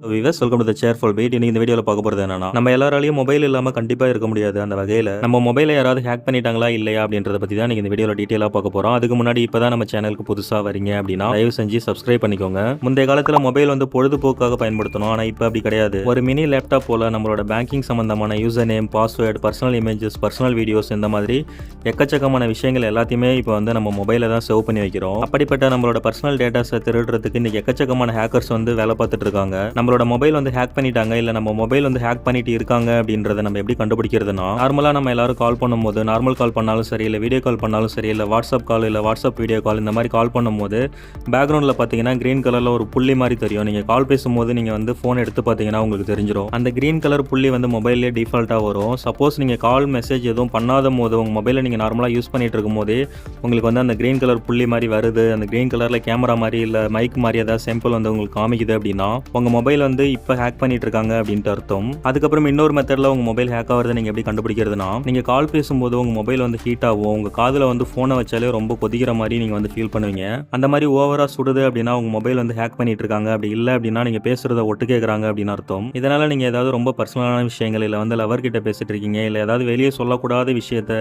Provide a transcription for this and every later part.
Viewers welcome to the cheerful beat இன்னைக்கு இந்த வீடியோவில் பார்க்க போகிறது என்னன்னா நம்ம எல்லாராலையும் மொபைல் இல்லாமல் கண்டிப்பாக இருக்க முடியாது அந்த வகையில். நம்ம மொபைலை யாராவது ஹேக் பண்ணிட்டாங்களா இல்லையா அப்படின்றத பற்றி தான் நீங்கள் இந்த வீடியோவில் டீட்டெயிலாக பார்க்க போகிறோம் அதுக்கு முன்னாடி இப்போ தான் நம்ம சேனலுக்கு புதுசாக வரீங்க அப்படின்னா தயவு செஞ்சு சப்ஸ்கிரைப் பண்ணிக்கோங்க. முந்தைய காலத்தில் மொபைல் வந்து பொழுதுபோக்காக பயன்படுத்தணும் ஆனால் இப்போ அப்படி கிடையாது. ஒரு மினி லேப்டாப் போல் நம்மளோட பேங்கிங் சம்பந்தமான user name password personal images personal videos இந்த மாதிரி எக்கச்சக்கமான விஷயங்கள் எல்லாத்தையுமே இப்போ வந்து நம்ம மொபைலில் தான் சேவ் பண்ணி வைக்கிறோம். அப்படிப்பட்ட நம்மளோட பர்சனல் டேட்டாஸை திருடுறதுக்கு இன்னைக்கு எக்கச்சக்கமான ஹேக்கர்ஸ் வந்து வேலை பார்த்துட்டு இருக்காங்க. நம்ம நம்மளோட மொபைல் வந்து ஹேக் பண்ணிட்டாங்க இல்லை நம்ம மொபைல் வந்து ஹேக் பண்ணிட்டு இருக்காங்க அப்படின்றத நம்ம எப்படி கண்டுபிடிக்கிறதுனா நார்மலாக நம்ம எல்லாரும் கால் பண்ணும்போது நார்மல் கால் பண்ணாலும் சரி இல்லை வீடியோ கால் பண்ணாலும் சரி இல்லை வாட்ஸ்அப் கால் இல்லை வாட்ஸ்அப் வீடியோ கால் இந்த மாதிரி கால் பண்ணும்போது பேக்ரவுண்டில் பார்த்தீங்கன்னா க்ரீன் கலரில் ஒரு புள்ளி மாதிரி தெரியும். நீங்கள் கால் பேசும்போது நீங்கள் வந்து ஃபோன் எடுத்து பார்த்தீங்கன்னா உங்களுக்கு தெரிஞ்சிடும் அந்த க்ரீன் கலர் புள்ளி வந்து மொபைல்லே டிஃபால்ட்டாக வரும். சப்போஸ் நீங்கள் கால் மெசேஜ் எதுவும் பண்ணாத போது உங்கள் மொபைலை நீங்கள் நார்மலாக யூஸ் பண்ணிட்டு இருக்கும்போதே உங்களுக்கு வந்து அந்த க்ரீன் கலர் புள்ளி மாதிரி வருது. அந்த க்ரீன் கலரில் கேமரா மாதிரி இல்லை மைக் மாதிரி ஏதாவது சாம்பிள் வந்து உங்களுக்கு காமிக்குது அப்படின்னா உங்கள் மொபைல் வந்து இப்போ ஹேக் பண்ணிட்டு இருக்காங்க அப்படின்ட்டு அர்த்தம். அதுக்கப்புறம் இன்னொரு மெத்தடில் உங்கள் மொபைல் ஹேக் ஆகிறத நீங்கள் எப்படி கண்டுபிடிக்கிறதுனா நீங்கள் கால் பேசும்போது உங்கள் மொபைல் வந்து ஹீட் ஆகும். உங்கள் காதில் வந்து ஃபோனை வச்சாலே ரொம்ப கொதிக்கிற மாதிரி நீங்கள் வந்து ஃபீல் பண்ணுவீங்க. அந்த மாதிரி ஓவராக சுடுது அப்படின்னா உங்கள் மொபைல் வந்து ஹேக் பண்ணிட்டு இருக்காங்க அப்படி இல்லை அப்படின்னா நீங்கள் பேசுகிறத ஒட்டு கேட்குறாங்க அப்படின்னு அர்த்தம். இதனால் நீங்கள் ஏதாவது ரொம்ப பர்சனலான விஷயங்கள் இல்லை வந்து லவர் கிட்ட பேசிட்டு இருக்கீங்க இல்லை ஏதாவது வெளியே சொல்லக்கூடாத விஷயத்த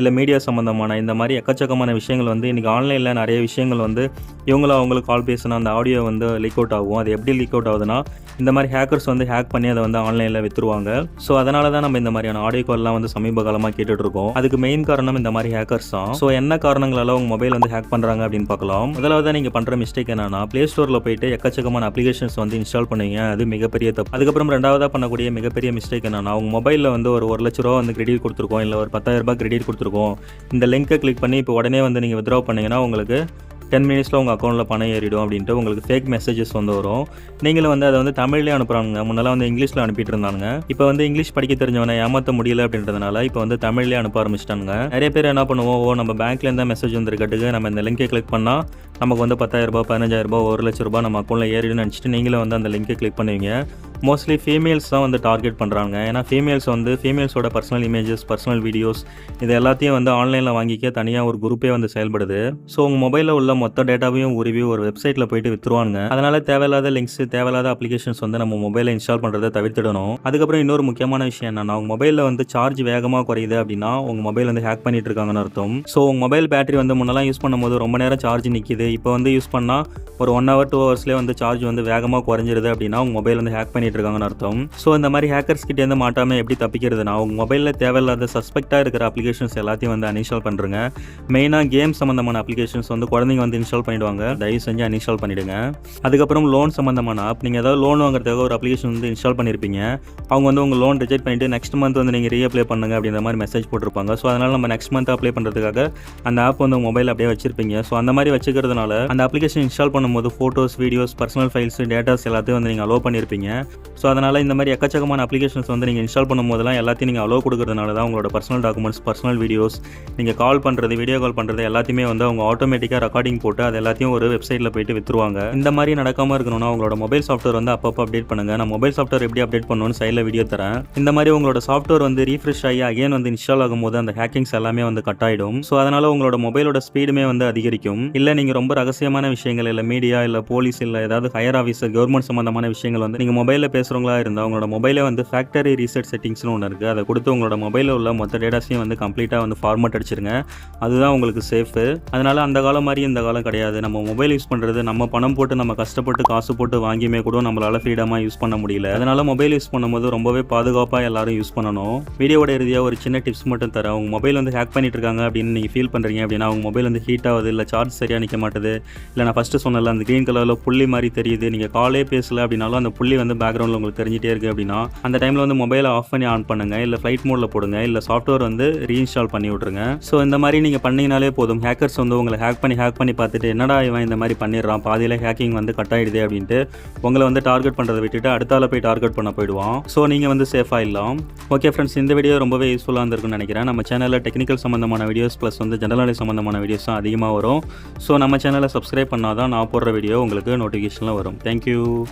இல்லை மீடியா சம்மந்தமான இந்த மாதிரி எக்கச்சக்கமான விஷயங்கள் வந்து இன்றைக்கி ஆன்லைனில் நிறைய விஷயங்கள் வந்து இவங்கள அவங்களுக்கு கால் பேசினா அந்த ஆடியோ வந்து லீக் அவுட் ஆகும். அது எப்படி லீக் அவுட் ஆகுதுன்னா இந்த மாதிரி ஹேக்கர்ஸ் வந்து ஹேக் பண்ணி அதை வந்து ஆன்லைனில் விற்றுருவாங்க ஸோ அதனால தான் நம்ம இந்த மாதிரியான ஆடியோ கால்லாம் வந்து சமீப காலமாக கேட்டுட்டு இருக்கோம் அதுக்கு மெயின் காரணம் இந்த மாதிரி ஹேக்கர்ஸ் தான். ஸோ என்ன காரணங்களால உங்கள் மொபைல் வந்து ஹேக் பண்ணுறாங்க அப்படின்னு பார்க்கலாம். முதலாவது நீங்கள் பண்ணுற மிஸ்டேக் என்னன்னா ப்ளே ஸ்டோரில் போயிட்டு எக்கச்சக்கமான அப்ளிகேஷன்ஸ் வந்து இன்ஸ்டால் பண்ணுவீங்க அது மிகப்பெரிய தப்பு. அதுக்கப்புறம் ரெண்டாவதாக பண்ணக்கூடிய மிகப்பெரிய மிஸ்டேக் என்னன்னா உங்கள் மொபைலில் வந்து ஒரு ஒரு லட்ச ரூபா வந்து கிரெடிட் கொடுத்துருக்கோம். இல்லை ஒரு பத்தாயிரம் ரூபாய் கிரெடிட் கொடுத்துருக்கோம். இந்த லிங்கை கிளிக் பண்ணி இப்போ உடனே வந்து நீங்கள் வித்ரா பண்ணீங்கன்னா உங்களுக்கு டென் மினிட்ஸில் உங்கள் அக்கௌண்ட்டில் பணம் ஏறிடும் அப்படின்ட்டு உங்களுக்கு ஃபேக் மெசேஜஸ் வந்து வரும். நீங்களும் வந்து அதை வந்து தமிழ்லேயே அனுப்புகிறாங்க முன்னெல்லாம் வந்து இங்கிலீஷில் அனுப்பிட்டு இருந்தாங்க இப்போ வந்து இங்கிலீஷ் படிக்க தெரிஞ்சவனை ஏமாற்ற முடியல அப்படின்றதுனால இப்போ வந்து தமிழ்லேயே அனுப்ப ஆரம்பிச்சிட்டாங்க நிறைய பேர் என்ன பண்ணுவோம்? ஓ நம்ம பேங்க்லேருந்து தான் மெசேஜ் வந்திருக்கட்டுக்கு நம்ம இந்த லிங்கை கிளிக் பண்ணால் நமக்கு வந்து பத்தாயிரரூபா பதினஞ்சாயிரரூபா ஒரு லட்ச ரூபா நம்ம அக்கௌண்ட்டில் ஏறிடும்னு நினச்சிட்டு நீங்களும் வந்து அந்த லிங்கை கிளிக் பண்ணுவீங்க. மோஸ்ட்லி ஃபீமேல்ஸ் தான் வந்து டார்கெட் பண்ணுறாங்க ஏன்னா ஃபீமேல்ஸ் வந்து ஃபீமேல்ஸோட பர்சனல் இமேஜஸ் பர்சனல் வீடியோஸ் இது எல்லாத்தையும் வந்து ஆன்லைனில் வாங்கிக்க தனியாக ஒரு குரூப்பே வந்து செயல்படுது. ஸோ உங்கள் மொபைலில் உள்ள மொத்த டேட்டாவையும் உருவி ஒரு வெப்சைட்டில் போயிட்டு விற்றுருவாங்க அதனால் தேவையில்லாத லிங்க்ஸ் தேவையில்லாத அப்ளிகேஷன்ஸ் வந்து நம்ம மொபைலில் இன்ஸ்டால் பண்ணுறதை தவிர்த்திடணும். அதுக்கப்புறம் இன்னொரு முக்கியமான விஷயம் என்னன்னா உங்கள் மொபைலில் வந்து சார்ஜ் வேகமாக குறையுது அப்படின்னா உங்கள் மொபைல் வந்து ஹேக் பண்ணிட்டு இருக்காங்கன்னு அர்த்தம். ஸோ உங்கள் மொபைல் பேட்டரி வந்து முன்னெல்லாம் யூஸ் பண்ணும்போது ரொம்ப நேரம் சார்ஜ் நிற்கிது இப்போ வந்து யூஸ் பண்ணால் ஒரு ஒன் ஹவர் டூ ஹவர்ஸ்லேயே வந்து சார்ஜ் வந்து வேகமாக குறைஞ்சிருது அப்படின்னா உங்கள் மொபைல் வந்து ஹேக் பண்ணிட்டு இருக்காங்கன்னு அர்த்தம். ஸோ இந்த மாதிரி ஹேக்கர்ஸ் கிட்டேருந்து மாட்டாமல் எப்படி தப்பிக்கிறதுனா உங்கள் மொபைலில் தேவையில்லாத சஸ்பெக்டாக இருக்கிற அப்ளிகேஷன்ஸ் எல்லாத்தையும் வந்து அன்இன்ஸ்டால் பண்ணுறங்க மெயினாக கேம் சம்மந்தமான அப்ளிகேஷன்ஸ் வந்து குழந்தைங்க வந்து இன்ஸ்டால் பண்ணிடுவாங்க. தயவு செஞ்சு அன்இன்ஸ்டால் பண்ணிவிடுங்க அதுக்கப்புறம் லோன் சம்மந்தமான ஆப் நீங்கள் ஏதாவது லோன் வாங்குறதுக்காக ஒரு அப்ளிகேஷன் வந்து இன்ஸ்டால் பண்ணியிருப்பீங்க அவங்க வந்து உங்கள் லோன் ரிஜெக்ட் பண்ணிவிட்டு நெக்ஸ்ட் மந்த் வந்து நீங்கள் ரீஅப்ளை பண்ணுங்க அப்படின்ற மாதிரி மெசேஜ் போட்டிருப்பாங்க. ஸோ அதனால் நம்ம நெக்ஸ்ட் மந்த் அப்ளை பண்ணுறதுக்காக அந்த ஆப் வந்து மொபைல் அப்படியே வச்சிருப்பீங்க. ஸோ அந்த மாதிரி வச்சுக்கிறதுனால அந்த அப்ளிகேஷன் இன்ஸ்டால் பண்ணும்போது photos videos personal files datas எல்லாத்தையும் வந்து நீங்கள் அலோவ் பண்ணியிருப்பீங்க ஸோ அதனால் இந்த மாதிரி எக்கச்சக்கமான அப்ளிகேஷன்ஸ் வந்து நீங்கள் இன்ஸ்டால் பண்ணும்போதெல்லாம் எல்லாத்தையும் நீங்கள் அலோவ் கொடுக்கறதுனால தான் உங்களோட பர்சனல் டாக்குமெண்ட்ஸ் பர்சனல் வீடியோஸ் நீங்கள் கால் பண்ணுறது வீடியோ கால் பண்ணுறது எல்லாத்தையுமே வந்து அவங்க ஆட்டோமேட்டிக்காக ரெக்கார்டிங் போட்டு அது எல்லாத்தையும் ஒரு வெப்சைட்டில் போயிட்டு விற்றுருவாங்க இந்த மாதிரி நடக்காமல் இருக்கணும்னா உங்களோட மொபைல் சாஃப்ட்வேர் வந்து அப்பப்போ அப்டேட் பண்ணுங்கள் நான் மொபைல் சாஃப்ட்வேர் எப்படி அப்டேட் பண்ணணும்னு சைடில் வீடியோ தரேன். இந்த மாதிரி உங்களோட சாஃப்ட்வேர் வந்து ரீஃப்ரெஷ் ஆகி அகைன் வந்து இன்ஸ்டால் ஆகும்போது அந்த ஹேக்கிங்ஸ் எல்லாமே வந்து கட் ஆகிடும் ஸோ அதனால் உங்களோட மொபைலோட ஸ்பீடுமே வந்து அதிகரிக்கும். இல்லை நீங்கள் ரொம்ப ரகசியமான விஷயங்கள் இல்லை மீடியா இல்லை போலீஸ் இல்லை ஏதாவது ஹையர் ஆஃபீஸர் கவர்மெண்ட் சம்மந்தமான விஷயங்கள் வந்து நீங்கள் மொபைலில் பேசுகிறவங்களா இருந்தால் உங்களோட மொபைலே வந்து ஃபேக்டரி ரீசெட் செட்டிங்ஸ்னு ஒன்று இருக்குது அதை கொடுத்து உங்களோட மொபைலில் உள்ள மொத்த டேட்டாஸையும் வந்து கம்ப்ளீட்டாக வந்து ஃபார்மேட் அடிச்சிருங்க. அதுதான் உங்களுக்கு சேஃபு அதனால் அந்த காலம் மாதிரி இந்த காலம் கிடையாது. நம்ம மொபைல் யூஸ் பண்ணுறது நம்ம பணம் போட்டு நம்ம கஷ்டப்பட்டு காசு போட்டு வாங்கியுமே கூட நம்மளால் ஃப்ரீடமாக யூஸ் பண்ண முடியல. அதனால் மொபைல் யூஸ் பண்ணும்போது ரொம்பவே பாதுகாப்பாக எல்லாரும் யூஸ் பண்ணணும். வீடியோட இறுதியாக ஒரு சின்ன டிப்ஸ் மட்டும் தரேன். உங்கள் மொபைல் வந்து ஹேக் பண்ணிட்டு இருக்காங்க அப்படின்னு நீங்கள் ஃபீல் பண்ணுறீங்க அப்படின்னா உங்கள் மொபைல் வந்து ஹீட் ஆகுது இல்லை சார்ஜ் சரியாக நிற்க மாட்டேது இல்லை நான் ஃபஸ்ட்டு சொன்னல அந்த க்ரீன் கலரில் புள்ளி மாதிரி தெரியுது. நீங்கள் காலே பேசல அப்படின்னாலும் அந்த புள்ளி வந்து பேக்ரவுண்டில் உங்களுக்கு தெரிஞ்சிட்டே இருக்குது அப்படின்னா அந்த டைமில் வந்து மொபைலை ஆஃப் பண்ணி ஆன் பண்ணுங்க. இல்லை ஃப்ளைட் மோடில் போடுங்க. இல்லை சாஃப்ட்வேர் வந்து ரீஇன்ஸ்டால் பண்ணி விட்ருங்க ஸோ இந்த மாதிரி நீங்கள் பண்ணிங்கனாலே போதும். ஹேக்கர்ஸ் வந்து உங்களை ஹேக் பண்ணி ஹேக் பண்ணி பார்த்துட்டு என்னடா இவன் இந்த மாதிரி பண்ணிடுறான்? பாதியில் ஹேக்கிங் வந்து கட் ஆகிடுது அப்படின்ட்டு உங்களை வந்து டார்கெட் பண்ணுறதை விட்டுட்டு அடுத்தால போய் டார்கெட் பண்ண போயிடுவான். ஸோ நீங்கள் வந்து சேஃபாக இல்லாம். ஓகே ஃப்ரெண்ட்ஸ் இந்த வீடியோ ரொம்பவே யூஸ்ஃபுல்லாக இருந்திருக்குன்னு நினைக்கிறேன். நம்ம சேனலில் டெக்னிக்கல் சம்மந்தமான வீடியோஸ் ப்ளஸ் வந்து ஜெனரல் நாலேஜ் சம்மந்தமான வீடியோஸ் தான் அதிகமாக வரும். ஸோ நம்ம சேனலை சப்ஸ்கிரைப் பண்ணால் தான் நான் போடுற வீடியோ உங்களுக்கு நோட்டிஃபிகேஷனில் வரும். தேங்க்யூ